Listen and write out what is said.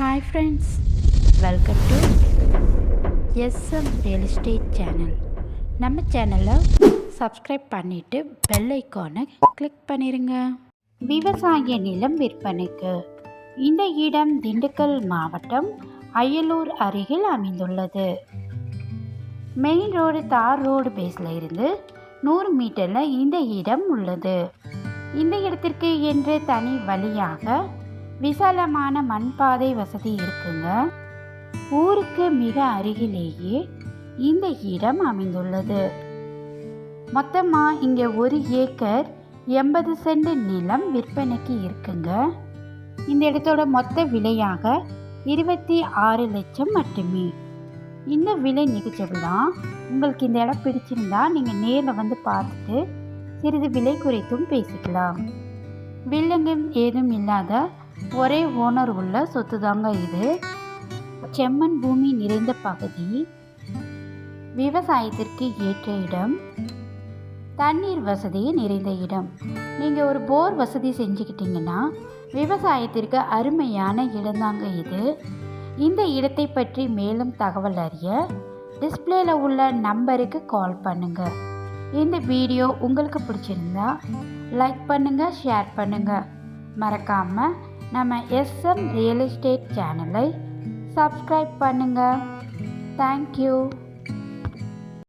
Hi friends welcome to SM real estate channel நம்ம சேனலை subscribe பண்ணிவிட்டு பெல் ஐக்கானை கிளிக் பண்ணிடுங்க விவசாய நிலம் விற்பனைக்கு இந்த இடம் திண்டுக்கல் மாவட்டம் அயலூர் அருகில் அமைந்துள்ளது. மெயின் ரோடு தார் ரோடு பேஸில் இருந்து நூறு மீட்டரில் இந்த இடம் உள்ளது. இந்த இடத்திற்கு என்று தனி வழியாக விசாலமான மண்பாதை வசதி இருக்குங்க. ஊருக்கு மிக அருகிலேயே இந்த இடம் அமைந்துள்ளது. மொத்தமாக இங்கே ஒரு ஏக்கர் எண்பது சென்ட் நிலம் விற்பனைக்கு இருக்குங்க. இந்த இடத்தோட மொத்த விலையாக இருபத்தி ஆறு லட்சம் மட்டுமே. இந்த விலை நிகழ்ச்சிகள் தான் உங்களுக்கு இந்த இடம் பிடிச்சிருந்தா நீங்கள் நேரில் வந்து பார்த்துட்டு சிறிது விலை குறைத்தும் பேசிக்கலாம். வில்லங்கம் ஏதும் இல்லாத ஒரே ஓனர் உள்ள சொத்து தாங்க இது. செம்மண் பூமி நிறைந்த பகுதி. விவசாயத்திற்கு ஏற்ற இடம். தண்ணீர் வசதி நிறைந்த இடம். நீங்கள் ஒரு போர் வசதி செஞ்சுக்கிட்டீங்கன்னா விவசாயத்திற்கு அருமையான இடம்தாங்க இது. இந்த இடத்தை பற்றி மேலும் தகவல் அறிய டிஸ்பிளேல உள்ள நம்பருக்கு கால் பண்ணுங்க. இந்த வீடியோ உங்களுக்கு பிடிச்சிருந்தா லைக் பண்ணுங்க ஷேர் பண்ணுங்க. மறக்காமல் நம்ம எஸ்எம் ரியல் எஸ்டேட் சேனலை சப்ஸ்கிரைப் பண்ணுங்கள் தேங்க்யூ